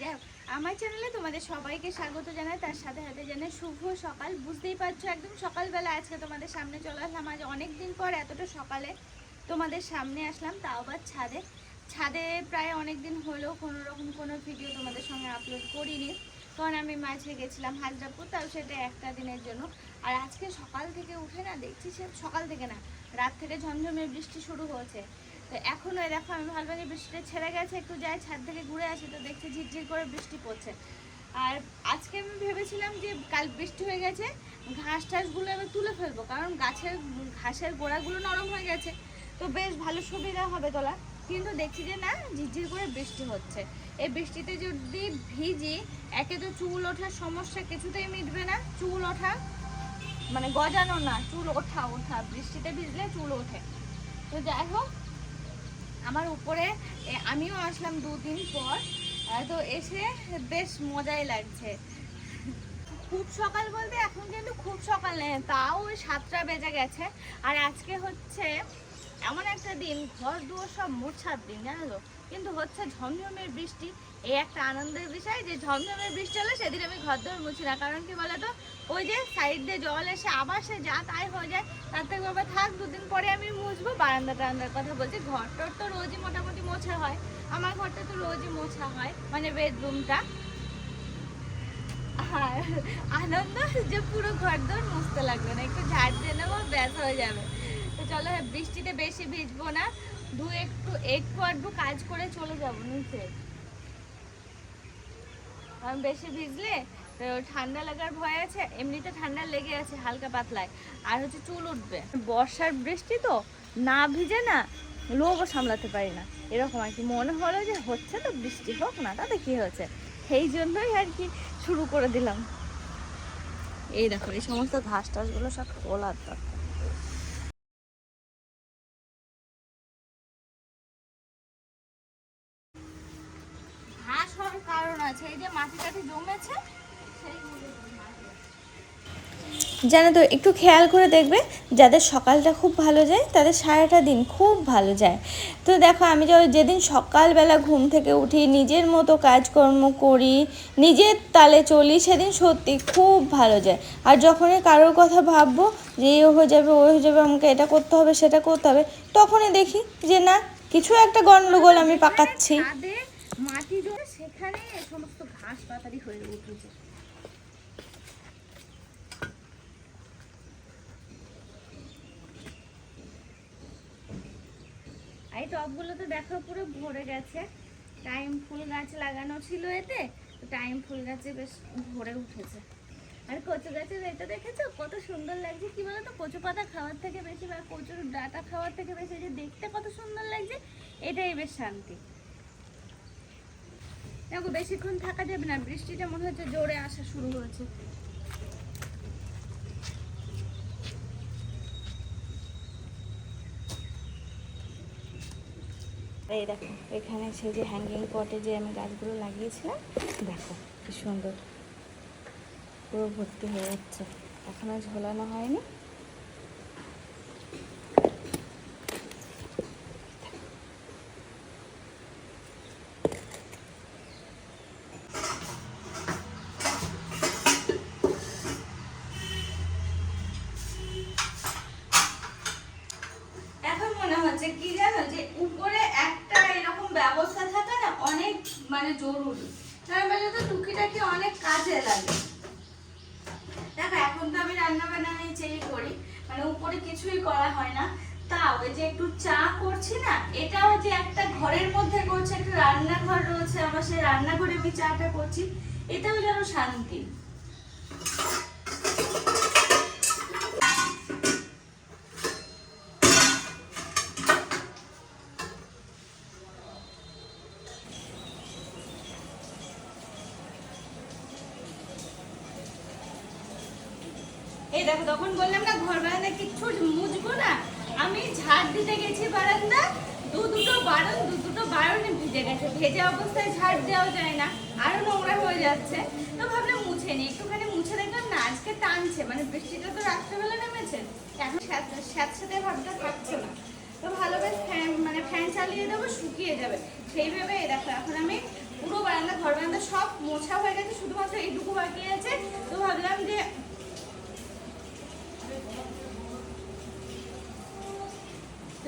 যাই আমার চ্যানেলে তোমাদের সবাইকে স্বাগত জানাই, তার সাথে সাথে জানাই শুভ সকাল। বুঝতেই পারছ, একদম সকালবেলা আজকে তোমাদের সামনে চলে আসলাম। আজ অনেক দিন পর এতটা সকালে তোমাদের সামনে আসলাম, তাও আবার ছাদে। ছাদে প্রায় অনেক দিন হলো কোনো রকম কোনো ভিডিও তোমাদের সঙ্গে আপলোড করিনি। কারণ আমি মাঝে গেছিলাম হাজরাপুর, তাও সেটা একটা দিনের জন্য। আর আজকে সকাল থেকে উঠে না, দেখছি সে সকাল থেকে না, রাত থেকে ঝমঝমে বৃষ্টি শুরু হয়েছে। তো এখনও এই দেখো আমি যে বৃষ্টিটা ছেড়ে গেছে, একটু যাই ছাদ থেকে ঘুরে আসি, তো দেখছি ঝিরঝির করে বৃষ্টি পড়ছে। আর আজকে আমি ভেবেছিলাম যে কাল বৃষ্টি হয়ে গেছে, ঘাস টাসগুলো আমি তুলে ফেলব, কারণ গাছের, ঘাসের গোড়াগুলো নরম হয়ে গেছে, তো বেশ ভালো সুবিধা হবে তোলা। কিন্তু দেখছি যে না, ঝিরঝির করে বৃষ্টি হচ্ছে। এই বৃষ্টিতে যদি ভিজি, একে তো চুল ওঠার সমস্যা কিছুতেই মিটবে না, চুল ওঠা মানে গজানো না, চুল ওঠা ওঠা, বৃষ্টিতে ভিজলে চুল ওঠে। তো যাই হোক আমার উপরে আমিও আসলাম দুদিন পর তো এসে বেশ মজাই লাগছে। খুব সকাল বলতে এখন কিন্তু খুব সকাল নেই তাও সাতটা বেজে গেছে। আর আজকে হচ্ছে এমন একটা দিন, ঘর দুয়ার সব মোছার দিন, জানো কিন্তু হচ্ছে ঝমঝমের বৃষ্টি। এই একটা আনন্দের বিষয় যে ঝমঝমের বৃষ্টি হলে সেদিন আমি ঘর দোর মুছি না। কারণ কি বলতো? ওই যে সাইড দিয়ে জল এসে আবার সে যা তাই হয়ে যায়, তার থেকে বাবা থাক, দুদিন পরে আমি মুছবো। বারান্দা টারান্দার কথা বলছি, ঘর টর তো রোজই মোটামুটি মোছা হয়। আমার ঘরটা তো রোজই মোছা হয় মানে বেডরুমটা আর আনন্দ যে পুরো ঘর দর মুছতে লাগবে না, একটু ঝাড় দিয়ে নেব, ব্যাস হয়ে যাবে। চলো, বৃষ্টিতে বেশি ভিজবো না। দু একটু একটু আধটু কাজ করে চলে যাব নিচে। কারণ বেশি ভিজলে ঠান্ডা লাগার ভয় আছে, এমনিতে ঠান্ডা লেগে আছে হালকা পাতলায়। আর হচ্ছে চুল উঠবে। বর্ষার বৃষ্টি তো, না ভিজে না, লোভও সামলাতে পারি না। এরকম আর কি, মনে হলো যে হচ্ছে তো বৃষ্টি হোক না, তাতে কি হচ্ছে সেই জন্যই আর কি শুরু করে দিলাম। এই দেখো, এই সমস্ত ঘাস টাসগুলো সব তোলার দরকার। হওয়ার আছে এই যে মাটি টাটি জমেছে সেইগুলো জানো তো একটু খেয়াল করে দেখবে যাদের সকালটা খুব ভালো যায় তাদের সারাটা দিন খুব ভালো যায়। তো দেখো আমি যে যেদিন সকালবেলা ঘুম থেকে উঠি নিজের মতো কাজকর্ম করি নিজের তালে চলি সেদিন সত্যি খুব ভালো যায়। আর যখনই কারোর কথা ভাববো যে এ হয়ে যাবে ও হয়ে যাবে আমাকে এটা করতে হবে সেটা করতে হবে তখনই দেখি যে না কিছু একটা গণ্ডগোল আমি পাকাচ্ছি ছাদে মাটি জমে সেখানে এই সমস্ত ঘাস পাতারি হয়ে উঠেছে এই টবগুলো তো দেখো পুরো ভরে গেছে। টাইম ফুল গাছ লাগানো ছিল এতে টাইম ফুল গাছে বেশ ভরে উঠেছে। আর কচু গাছের এটা দেখেছ? কত সুন্দর লাগছে। কি বলতো? কচু পাতা খাওয়ার থেকে বেশি বা কচুর ডাটা খাওয়ার থেকে বেশি যে দেখতে কত সুন্দর লাগছে, এটাই বেশ শান্তি। দেখো, বেশিক্ষণ থাকা যাবে না, বৃষ্টিটা মনে হচ্ছে জোরে আসা শুরু হয়েছে। এই দেখো, এখানে সেই যে হ্যাঙ্গিং পটে যে আমি গাছগুলো লাগিয়েছিলাম, দেখো কি সুন্দর। পুরো ভর্তি হয়ে যাচ্ছে। এখনও ঝোলানো হয়নি এখন মনে হচ্ছে কি জানো যে উপরে একটা এরকম ব্যবস্থা থাকা না অনেক মানে জরুরি তার বেলা তো টুকিটাকি অনেক কাজে লাগে দেখো এখন তো আমি রান্না বান্না নিচেই করি মানে উপরে কিছুই করা হয় না। তাও যে একটু চা করছি না, এটাও যে একটা ঘরের মধ্যে করছে, একটা রান্নাঘর রয়েছে আমার সেই রান্নাঘরে আমি চাটা করছি, এটাও যেন শান্তি। এই দেখো, তখন বললাম না, ঘর বারান্দা কিচ্ছু মুছবো না। আমি ঝাড় দিতে গেছি বারান্দা, দু দুটো বারণ, দু দুটো বারণে ভিজে গেছে। ভেজে অবস্থায় ঝাড় দেওয়া যায় না, আরও নোংরা হয়ে যাচ্ছে। তো ভাবলাম মুছে নি একটুখানি মুছে দেখলাম না, আজকে টানছে মানে বৃষ্টিটা তো রাত্রেবেলা নেমেছে। এখন স্যাঁতস্যাঁতে ভাবটা থাকছে না। তো ভালো বেশ ফ্যান মানে ফ্যান চালিয়ে দেবো, শুকিয়ে যাবে। সেইভাবে দেখো, এখন আমি পুরো বারান্দা, ঘর বারান্দা সব মোছা হয়ে গেছে, শুধুমাত্র এইটুকু বাকি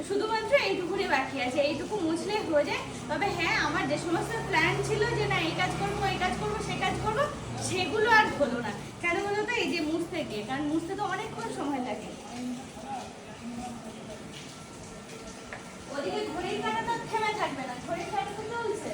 শুধুমাত্র এইটুকুনি বাকি আছে, এইটুকু মুছলে হয়ে যায়। তবে হ্যাঁ আমার যে সমস্ত প্ল্যান ছিল যে না, এই কাজ করব এই কাজ করব, সে কাজ করব, সেগুলো আর হলো না। কেন বলো এই যে মুছতে গিয়ে, কারণ মুছতে তো অনেকক্ষণ সময় লাগে ওদিকে ঘড়ির কাঁটা তো থেমে থাকবে না ঘড়ির কাঁটা তো চলছে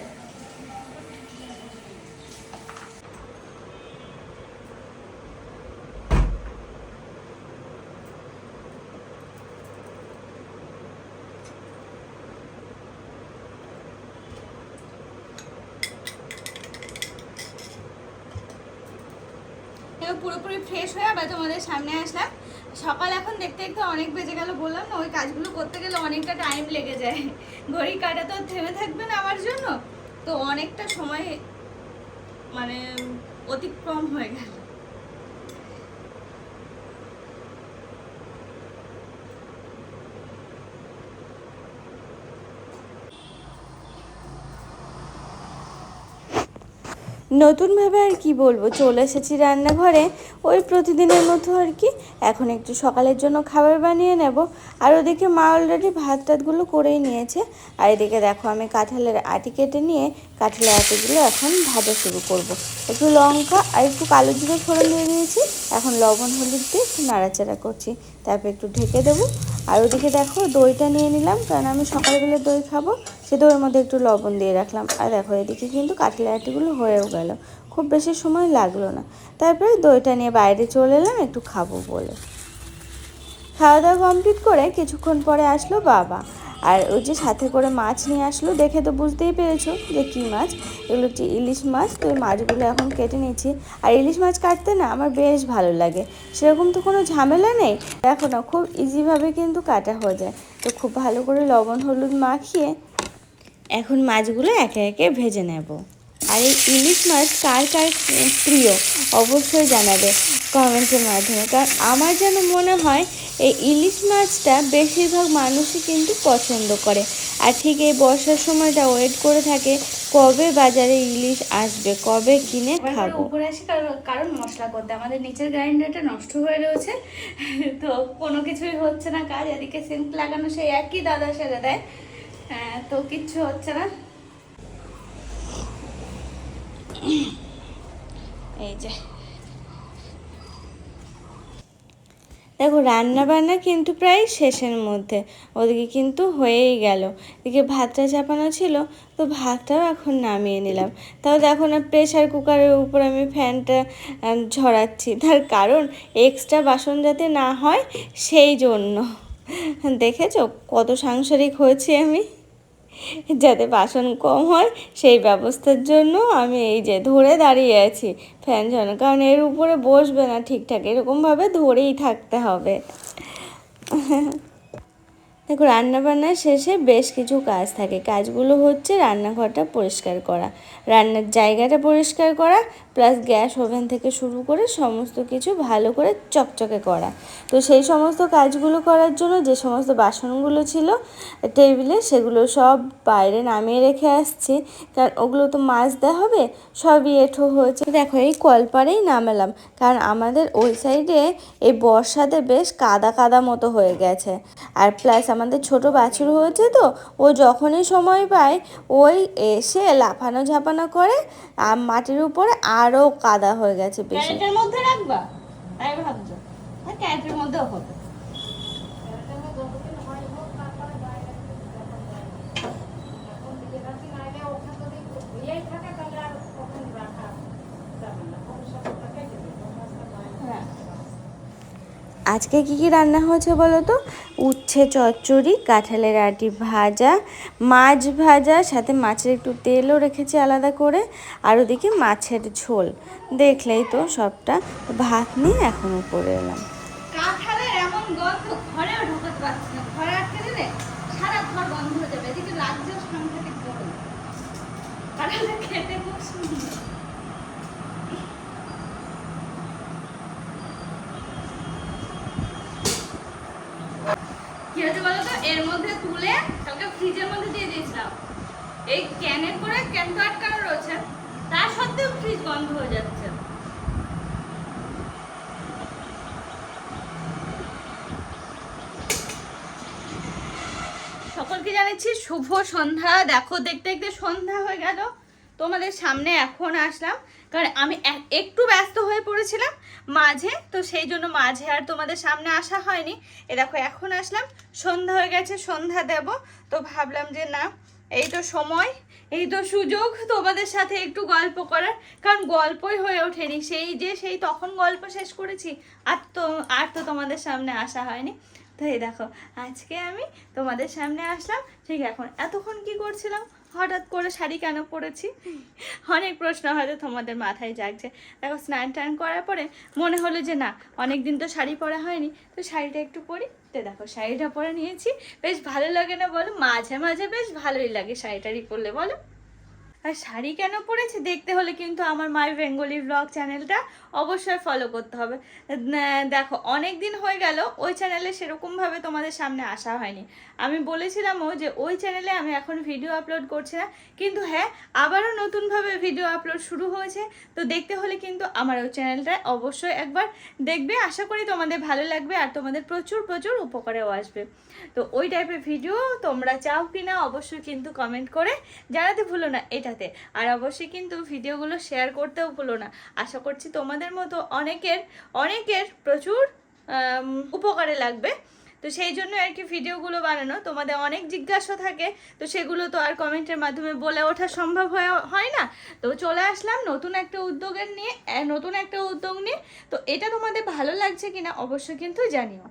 এবার পুরোপুরি ফ্রেশ হয়ে আবার তোমাদের সামনে আসলাম। সকাল এখন দেখতে দেখতে অনেক বেজে গেল বললাম না, ওই কাজগুলো করতে গেলে অনেকটা টাইম লেগে যায়। ঘড়ি কাটা তো থেমে থাকবে না আমার জন্য। তো অনেকটা সময় মানে অতিক্রম হয়ে গেল। নতুনভাবে আর কি বলব, চলে এসেছি রান্নাঘরে। ওই প্রতিদিনের মতো আর কি, এখন একটু সকালের জন্য খাবার বানিয়ে নেব। আর ওদিকে মা অলরেডি ভাত টাতগুলো করেই নিয়েছে। আর এদিকে দেখো আমি কাঁঠালের আটি কেটে নিয়ে, কাঁঠালের আটিগুলো এখন ভাজা শুরু করব। একটু লঙ্কা আর একটু কালো জিরে ফোড়ন দিয়ে দিয়েছি। এখন লবণ হলুদ দিয়ে একটু নাড়াচাড়া করছি। তারপর একটু ঢেকে দেবো। আর ওদিকে দেখো দইটা নিয়ে নিলাম, কারণ আমি সকালবেলা দই খাব। সে দইয়ের মধ্যে একটু লবণ দিয়ে রাখলাম। আর দেখো এদিকে কিন্তু কাটলাটিগুলো হয়েও গেল। খুব বেশি সময় লাগল না। তারপরে দইটা নিয়ে বাইরে চলে এলাম, একটু খাব বলে। খাওয়া দাওয়া কমপ্লিট করে কিছুক্ষণ পরে আসলো বাবা। আর ওই যে সাথে করে মাছ নিয়ে আসলো, দেখে তো বুঝতেই পেরেছ যে কী মাছ। এগুলো হচ্ছে ইলিশ মাছ, তো ওই মাছগুলো এখন কেটে নিচ্ছি আর ইলিশ মাছ কাটতে না আমার বেশ ভালো লাগে। সেরকম তো কোনো ঝামেলা নেই। দেখো না, খুব ইজিভাবে কিন্তু কাটা হয়ে যায়। তো খুব ভালো করে লবণ, হলুদ মাখিয়ে এখন মাছগুলো একে একে ভেজে নেব। আর এই ইলিশ মাছ কার কার প্রিয়? অবশ্যই জানাবে কমেন্টের মাধ্যমে। কারণ আমার যেন মনে হয় এই ইলিশ মাছটা বেশিরভাগ মানুষই কিন্তু পছন্দ করে। আর ঠিক এই বর্ষার সময়টা ওয়েট করে থাকে কবে বাজারে ইলিশ আসবে কবে কিনে খাব। উপরে আসি কারণ কারণ মশলা করতে। আমাদের নিচের গ্রাইন্ডারটা নষ্ট হয়ে রয়েছে। তো কোনো কিছুই হচ্ছে না কাজ। এদিকে সিঙ্ক লাগানো সেই একই দাদা সেরে দেয়। হ্যাঁ, তো কিচ্ছু হচ্ছে না। এই যে। দেখো রান্না বান্না কিন্তু প্রায় শেষের মধ্যে। ওদিকে কিন্তু হয়েই গেল। এদিকে ভাতটা চাপানো ছিল, তো ভাতটাও এখন নামিয়ে নিলাম। তাও দেখো না প্রেশার কুকারের উপর আমি ফ্যানটা ঝরাচ্ছি। তার কারণ এক্সট্রা বাসন যাতে না হয়, সেই জন্য। দেখেছ? কত সাংসারিক হয়েছি আমি। যাতে বাসন কম হয়, সেই ব্যবস্থার জন্য আমি এই যে ধরে দাঁড়িয়ে আছি। ফ্যান ঝরানো, কারণ এর উপরে বসবে না ঠিকঠাক, এরকমভাবে ধরেই থাকতে হবে। দেখো, রান্নাবান্নার শেষে বেশ কিছু কাজ থাকে। কাজগুলো হচ্ছে রান্নাঘরটা পরিষ্কার করা, রান্নার জায়গাটা পরিষ্কার করা প্লাস গ্যাস ওভেন থেকে শুরু করে সমস্ত কিছু ভালো করে চকচকে করা। তো সেই সমস্ত কাজগুলো করার জন্য যে সমস্ত বাসনগুলো ছিল, টেবিলে, সেগুলো সব বাইরে নামিয়ে রেখে আসছি। কারণ ওগুলো তো মাজতে হবে, সবই এঁঠো হয়েছে। দেখো, এই কলপারেই নামালাম, কারণ আমাদের ওই সাইডে এই বর্ষাতে বেশ কাদা কাদা মতো হয়ে গেছে। আর প্লাস আমাদের ছোট বাছুর হয়েছে তো, ও যখনই সময় পায়, ওই এসে লাফানো ঝাপানো করে, আর মাটির উপরে আরও কাদা হয়ে গেছে বেশি। মধ্যে রাখবা? তাই ভাবছ। মধ্যেও হবে। আজকে কি কি রান্না হয়েছে বলো তো? উচ্ছে, চচ্চড়ি, কাঁঠালের আটি ভাজা, মাছ ভাজা, সাথে মাছের একটু তেলও রেখেছি আলাদা করে, আর ওদিকে মাছের ঝোল। দেখলেই তো সবটা ভাত নিয়ে এখন করে এলাম। কাঁঠালের এমন গন্ধ ঘরেও ঢোকাতে পারছি না ঘরে আটকে দিলে সারা ঘর বন্ধ হয়ে যাবে এদিকে লাগছে সাংঘাতিক গরম কাঁঠালটা খেতে খুব সুন্দর কি হয়েছে বলো এর মধ্যে তুলে কালকে ফ্রিজের মধ্যে দিয়ে দিয়েছিলাম। এই ক্যানে করে ক্যান তো আটকানো রয়েছে, তা সত্ত্বেও ফ্রিজ গন্ধ হয়ে যাচ্ছে। সকলকে জানাচ্ছি শুভ সন্ধ্যা। দেখো, দেখতে দেখতে সন্ধ্যা হয়ে গেল। তোমাদের সামনে এখন আসলাম। কারণ আমি একটু ব্যস্ত হয়ে পড়েছিলাম। মাঝে, তো সেই জন্য মাঝে আর তোমাদের সামনে আসা হয়নি। এ দেখো, এখন আসলাম, সন্ধ্যা হয়ে গেছে, সন্ধ্যা দেব। তো ভাবলাম যে না, এই তো সময়, এই তো সুযোগ, তোমাদের সাথে একটু গল্প করার। কারণ গল্পই হয়ে ওঠেনি। সেই যে, সেই তখন গল্প শেষ করেছি, আর তো আর তো তোমাদের সামনে আসা হয়নি। তো এই দেখো, আজকে আমি তোমাদের সামনে আসলাম। ঠিক এখন, এতক্ষণ কি করছিলাম? হঠাৎ করে শাড়ি কেন পরেছি? অনেক প্রশ্ন হয়তো তোমাদের মাথায় জাগছে। দেখো, স্নান টান করার পরে মনে হলো যে না অনেক দিন তো শাড়ি পরা হয়নি। তো শাড়িটা একটু পরি। তো দেখো, শাড়িটা পরে নিয়েছি। বেশ ভালো লাগে না বলো? মাঝে মাঝে বেশ ভালোই লাগে শাড়িটারি পরলে, বলো? আর শাড়ি কেন পরেছি দেখতে হলে কিন্তু আমার মাই বেঙ্গলি ব্লগ চ্যানেলটা অবশ্যই ফলো করতে হবে। দেখো অনেক দিন হয়ে গেল, ওই চ্যানেলে সেরকমভাবে তোমাদের সামনে আসা হয়নি। আমি বলেছিলামও যে, ওই চ্যানেলে আমি এখন ভিডিও আপলোড করছি না। কিন্তু হ্যাঁ আবারও নতুনভাবে ভিডিও আপলোড শুরু হয়েছে। তো দেখতে হলে কিন্তু আমার ওই চ্যানেলটা অবশ্যই একবার দেখবে। আশা করি তোমাদের ভালো লাগবে আর তোমাদের প্রচুর প্রচুর উপকারেও আসবে। তো ওই টাইপের ভিডিও তোমরা চাও কি না অবশ্যই কিন্তু কমেন্ট করে জানাতে ভুলো না। এটাতে আর অবশ্যই কিন্তু ভিডিওগুলো শেয়ার করতেও ভুলো না। আশা করছি তোমাদের মতো অনেকের অনেকের প্রচুর উপকারে লাগবে। তো সেই জন্য আর কি ভিডিওগুলো বানানো। তোমাদের অনেক জিজ্ঞাসা থাকে, তো সেগুলো তো আর কমেন্টের মাধ্যমে বলে ওঠা সম্ভব হয় না। তো চলে আসলাম নতুন একটা উদ্যোগের নিয়ে নতুন একটা উদ্যোগ নিয়ে। তো এটা তোমাদের ভালো লাগছে কিনা অবশ্যই কিন্তু জানিও।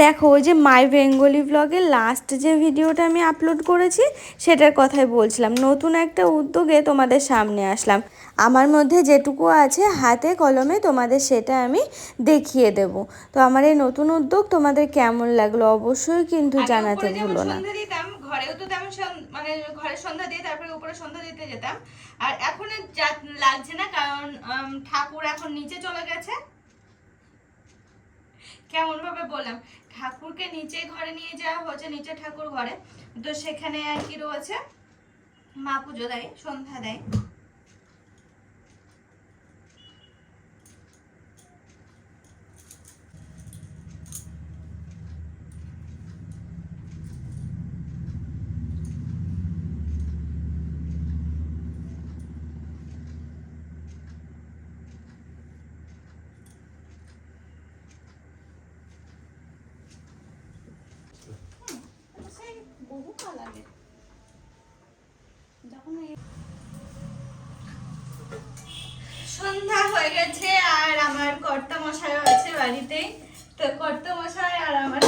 দেখো ওই যে মাই বেঙ্গলি ব্লগের লাস্ট যে ভিডিওটা আমি আপলোড করেছি সেটার কথাই বলছিলাম। নতুন একটা উদ্যোগে তোমাদের সামনে আসলাম। আমার মধ্যে যেটুকু আছে হাতে কলমে তোমাদের সেটা আমি দেখিয়ে দেব। তো আমার এই নতুন উদ্যোগ তোমাদের কেমন লাগল অবশ্যই কিন্তু জানাতে ভুলো না। ঘরেও তো তেমন মানে ঘরে সন্ধ্যা দিয়ে তারপরে উপরে সন্ধ্যা দিতে যেতাম। আর এখন লাগছে না কারণ ঠাকুর এখন নিচে চলে গেছে। কেমন ভাবে বললাম, ঠাকুরকে নিচে ঘরে নিয়ে যাওয়া হয়েছে, নিচে ঠাকুর ঘরে। তো সেখানে আর কি রয়েছে? মা পুজো দেয়, সন্ধ্যা দেয় সেই বহুকাল আগে যখন এই- সন্ধ্যা হয়ে গেছে আর আমার কর্তা মশাইও আছে বাড়িতে তো কর্তা মশাই আর আমার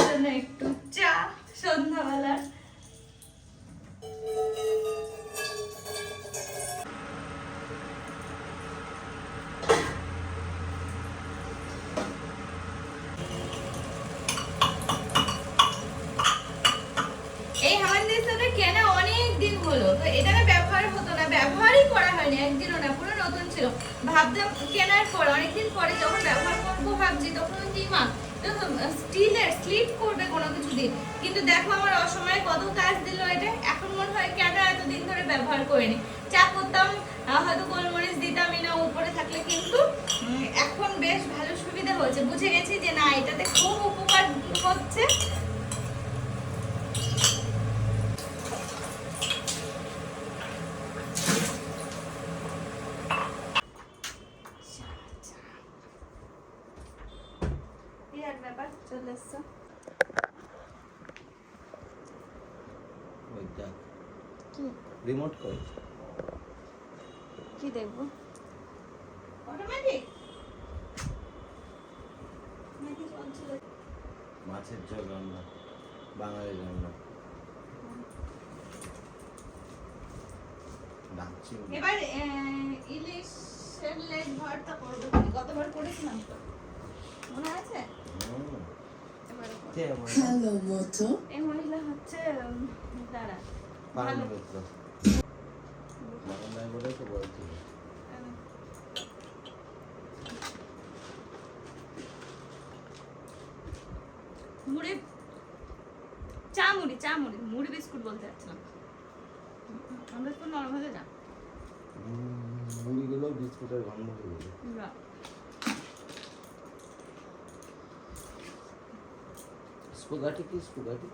ছিল ভাবতাম কেনার পর অনেকদিন পরে যখন ব্যবহার করব ভাবছি, তখন কি মা স্টিলের স্লিপ করবে কোনো কিছু দিন কিন্তু দেখো আমার অসময়ে কত কাজ দিল এটা। এখন মনে হয় কেন এতদিন ধরে ব্যবহার করিনি? চা করতাম হয়তো গোলমরিচ দিতামই না, উপরে থাকলে কিন্তু এখন বেশ ভালো সুবিধা হয়েছে। বুঝে গেছি যে না, এটাতে খুব উপকার হচ্ছে বিরাট ব্যাপার চলে এসছো ওই দেখ কি? রিমোট কই কি দেখব? অটোমেটিক মাছের ঝোল রান্না বাঙালি রান্না। এবার আহ, ইলিশের লেগ ভর্তা করব। গতবার করেছিলাম তো। মনে আছে? Hello, Moto. এই মহিলা হচ্ছে মুড়ি। চা মুড়ি চা মুড়ি। মুড়ি বিস্কুট বলতে চাচ্ছিলাম আমরা তো নরম হয়ে যা মুড়িগুলো বিস্কুটের গন্ধ হয়ে। স্পুগাটি কি স্পুগাটি?